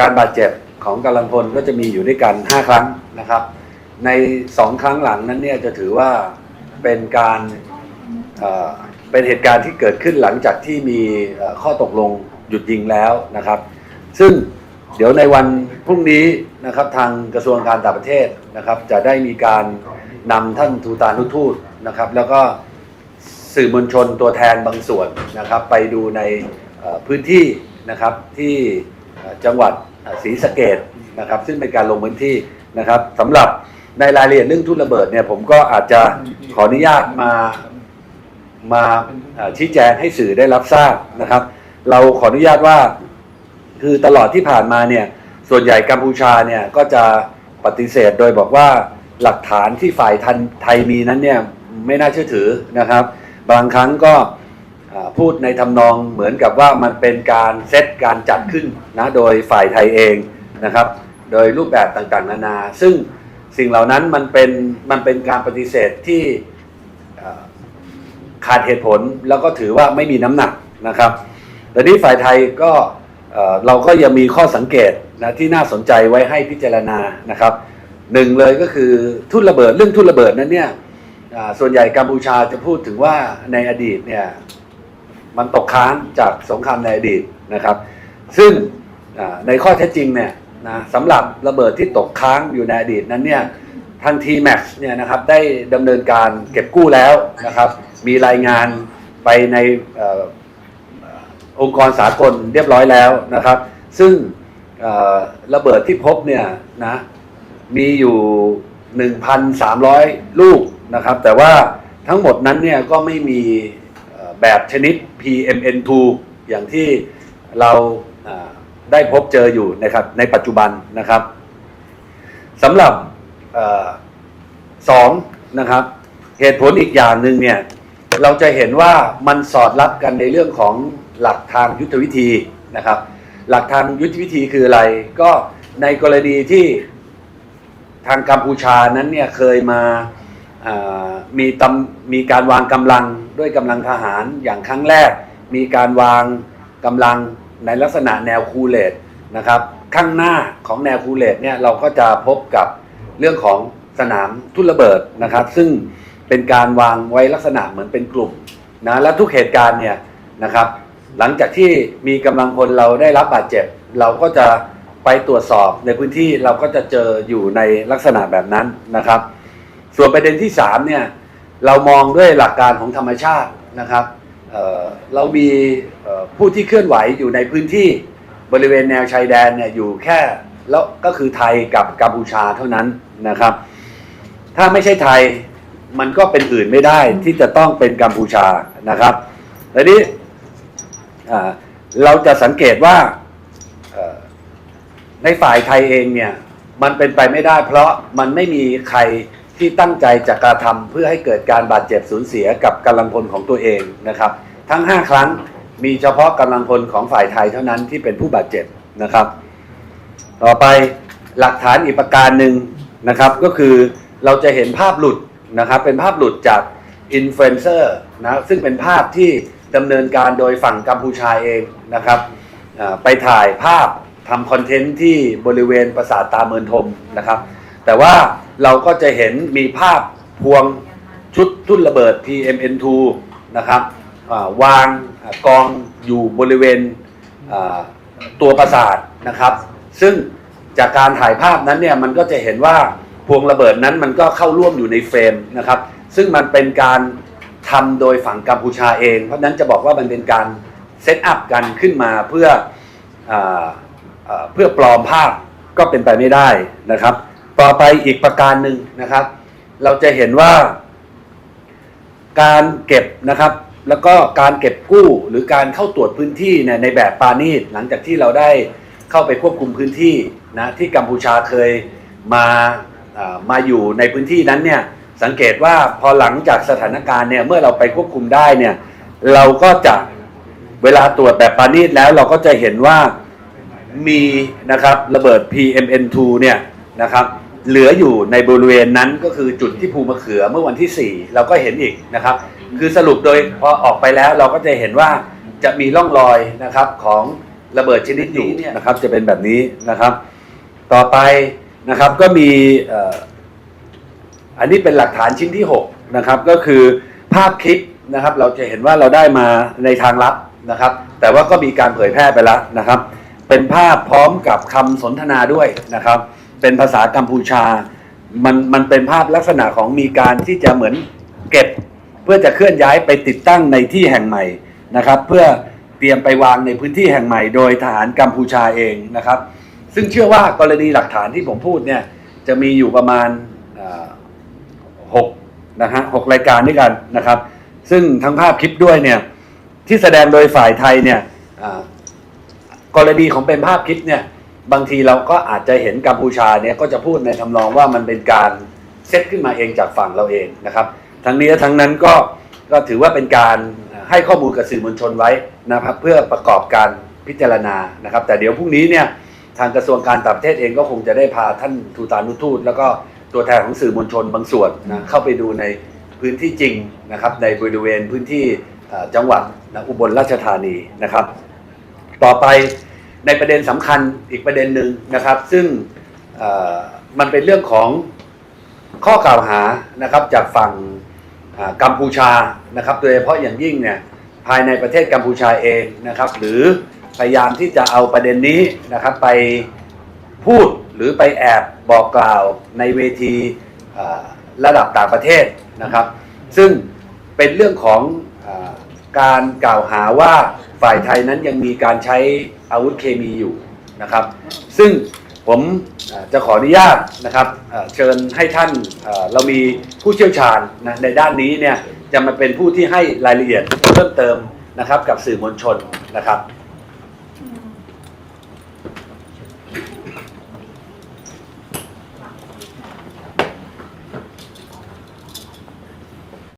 การบาดเจ็บของกำลังพลก็จะมีอยู่ด้วยกัน 5 ครั้งนะครับ ใน 2 ครั้งหลังนั้นเนี่ยจะถือว่าเป็นการเอ่อเป็นเหตุการณ์ที่เกิดขึ้นหลังจากที่มีเอ่อข้อตกลงหยุดยิงแล้วนะครับ ซึ่งเดี๋ยวในวันพรุ่งนี้นะครับทางกระทรวงการต่างประเทศนะครับ จะได้มีการนำท่านทูตานุทูตนะครับ แล้วก็สื่อมวลชนตัวแทนบางส่วนนะครับ ไปดูในเอ่อพื้นที่นะครับที่เอ่อจังหวัด ศรีสะเกดนะครับซึ่งเป็นการลงพื้นที่นะครับสำหรับในรายละเอียดเรื่องทุ่นระเบิดเนี่ยผมก็อาจจะขออนุญาตมามาเอ่อชี้แจงให้สื่อได้รับทราบนะครับ เราขออนุญาตว่าคือตลอดที่ผ่านมาเนี่ยส่วนใหญ่กัมพูชาเนี่ยก็จะปฏิเสธโดยบอกว่าหลักฐานที่ฝ่ายทันไทยมีนั้นเนี่ยไม่น่าเชื่อถือนะครับ บางครั้งก็เอ่อ พูดในทำนองเหมือนกับว่ามันเป็นการเซตการจัดขึ้นนะโดยฝ่ายไทยเองนะครับ โดยรูปแบบต่างๆ นานา ซึ่งสิ่งเหล่านั้นมันเป็นมันเป็นการปฏิเสธที่ขาดเหตุผลแล้วก็ถือว่าไม่มีน้ำหนักนะครับแต่นี้ฝ่ายไทยก็เราก็ยังมีข้อสังเกตนะที่น่าสนใจไว้ให้พิจารณานะครับหนึ่งเลยก็คือทุ่นระเบิดเรื่องทุ่นระเบิดนั้นเนี่ยส่วนใหญ่กัมพูชาจะพูดถึงว่าในอดีตเนี่ย มันตกค้างจากสงครามในอดีตนะครับ ซึ่งในข้อเท็จจริงเนี่ยนะสำหรับระเบิดที่ตกค้างอยู่ในอดีตนั้นเนี่ยทาง T-Max เนี่ยนะครับได้ดำเนินการเก็บกู้แล้วนะครับ มีรายงานไปในองค์กรสากลเรียบร้อยแล้วนะครับ ซึ่งระเบิดที่พบเนี่ยนะมีอยู่ 1,300 ลูกนะครับ แต่ว่าทั้งหมดนั้นเนี่ยก็ไม่มี แบบชนิด PMN2 อย่างที่เราได้พบเจออยู่นะครับในปัจจุบันนะครับสำหรับอสองนะครับ เหตุผลอีกอย่างหนึ่งเนี่ยเราจะเห็นว่ามันสอดรับกันในเรื่องของหลักทางยุทธวิธีนะครับ หลักทางยุทธวิธีคืออะไรก็ในกรณีที่ทางกัมพูชานั้นเนี่ยเคยมาอ่ามีตำมีการวางกำลัง ด้วยกำลังทหารอย่างครั้งแรก มีการวางกำลังในลักษณะแนวคูเลตนะครับข้างหน้าของแนวคูเลตเนี่ยเราก็จะพบกับเรื่องของสนามทุ่นระเบิดนะครับ ซึ่งเป็นการวางไว้ลักษณะเหมือนเป็นกลุ่มนะและทุกเหตุการณ์เนี่ยนะครับ หลังจากที่มีกำลังพลเราได้รับบาดเจ็บ เราก็จะไปตรวจสอบในพื้นที่เราก็จะเจออยู่ในลักษณะแบบนั้นนะครับ ส่วนประเด็นที่3เนี่ย เรามองด้วยหลักการของธรรมชาตินะครับเเรามีผู้ที่เคลื่อนไหวอยู่ในพื้นที่บริเวณแนวชายแดนเนี่ยอยู่แค่แล้วก็คือไทยกับกัมพูชาเท่านั้นนะครับ ถ้าไม่ใช่ไทยมันก็เป็นอื่นไม่ได้ที่จะต้องเป็นกัมพูชานะครับทีนี้เราจะสังเกตว่าในฝ่ายไทยเองเนี่ยมันเป็นไปไม่ได้ เพราะมันไม่มีใคร ที่ตั้งใจจะกระทำเพื่อให้เกิดการบาดเจ็บสูญเสียกับกำลังพลของตัวเองนะครับ ทั้ง 5 ครั้งมีเฉพาะกำลังพลของฝ่ายไทยเท่านั้นที่เป็นผู้บาดเจ็บนะครับ ต่อไปหลักฐานอีกประการหนึ่งนะครับก็คือเราจะเห็นภาพหลุดนะครับเป็นภาพหลุดจากอินฟลูเอนเซอร์นะซึ่งเป็นภาพที่ดำเนินการโดยฝั่งกัมพูชาเองนะครับไปถ่ายภาพทำคอนเทนต์ที่บริเวณปราสาทตาเมินทมนะครับ แต่ว่าเราก็จะเห็นมีภาพพวงชุดทุ่นระเบิด PMN2 นะครับวางกองอยู่บริเวณตัวประสาทนะครับ ซึ่งจากการถ่ายภาพนั้นเนี่ยมันก็จะเห็นว่าพวงระเบิดนั้นมันก็เข้าร่วมอยู่ในเฟรมนะครับ ซึ่งมันเป็นการทำโดยฝั่งกัมพูชาเอง เพราะนั้นจะบอกว่ามันเป็นการเซตอัพกันขึ้นมาเพื่อออเพื่อปลอมภาพก็เป็นไปไม่ได้นะครับ ต่อไปอีกประการหนึ่งนะครับ เราจะเห็นว่า การเก็บนะครับ แล้วก็การเก็บกู้หรือการเข้าตรวจพื้นที่เนี่ยในแบบปานีตหลังจากที่เราได้เข้าไปควบคุมพื้นที่นะที่กัมพูชาเคยมาอ่ามาอยู่ในพื้นที่นั้นเนี่ยสังเกตว่าพอหลังจากสถานการณ์เนี่ยเมื่อเราไปควบคุมได้เนี่ยเราก็จะเวลาตรวจแบบปานีตแล้วเราก็จะเห็นว่ามีนะครับระเบิด PMN2 เนี่ยนะครับ เหลืออยู่ในบริเวณนั้นก็คือจุดที่ภูมะเขือเมื่อวันที่ 4 เราก็เห็นอีกนะครับ คือสรุปโดยพอออกไปแล้วเราก็จะเห็นว่าจะมีร่องรอยนะครับของระเบิดชนิดนี้เนี่ยนะครับจะเป็นแบบนี้นะครับ ต่อไปนะครับก็มีอันนี้เป็นหลักฐานชิ้นที่6นะครับก็คือภาพคลิปนะครับ เราจะเห็นว่าเราได้มาในทางลับนะครับ แต่ว่าก็มีการเผยแพร่ไปแล้วนะครับ เป็นภาพพร้อมกับคำสนทนาด้วยนะครับ เป็นภาษากัมพูชา มันมันเป็นภาพลักษณะของมีการที่จะเหมือนเก็บ เพื่อจะเคลื่อนย้ายไปติดตั้งในที่แห่งใหม่นะครับ เพื่อเตรียมไปวางในพื้นที่แห่งใหม่ โดยทหารกัมพูชาเองนะครับ ซึ่งเชื่อว่ากรณีหลักฐานที่ผมพูดเนี่ยจะมีอยู่ประมาณหกนะฮะหกรายการด้วยกันนะครับ ซึ่งทั้งภาพคลิปด้วยเนี่ยที่แสดงโดยฝ่ายไทยเนี่ยกรณีของเป็นภาพคลิปเนี่ย บางทีเราก็อาจจะเห็นกัมพูชาเนี่ยก็จะพูดในทำนองว่ามันเป็นการเซตขึ้นมาเองจากฝั่งเราเองนะครับ ทั้งนี้และทั้งนั้นก็ก็ถือว่าเป็นการให้ข้อมูลกับสื่อมวลชนไว้นะครับ เพื่อประกอบการพิจารณานะครับ แต่เดี๋ยวพรุ่งนี้เนี่ยทางกระทรวงการต่างประเทศเองก็คงจะได้พาท่านทูตานุทูต แล้วก็ตัวแทนของสื่อมวลชนบางส่วนนะเข้าไปดูในพื้นที่จริงนะครับ ในบริเวณพื้นที่จังหวัดอุบลราชธานีนะครับ ต่อไป ในประเด็นสำคัญอีกประเด็นหนึ่งนะครับ ซึ่งมันเป็นเรื่องของข้อกล่าวหานะครับจากฝั่งกัมพูชานะครับโดยเฉพาะอย่างยิ่งเนี่ยภายในประเทศกัมพูชาเองนะครับ หรือพยายามที่จะเอาประเด็นนี้นะครับไปพูดหรือไปแอบบอกกล่าวในเวทีระดับต่างประเทศนะครับ ซึ่งเป็นเรื่องของอการกล่าวหาว่า ฝ่ายไทยนั้นยังมีการใช้อาวุธเคมีอยู่นะครับ ซึ่งผมจะขออนุญาตนะครับเชิญให้ท่านเรามีผู้เชี่ยวชาญนะในด้านนี้เนี่ยจะมาเป็นผู้ที่ให้รายละเอียดเพิ่มเติมนะครับกับสื่อมวลชนนะครับ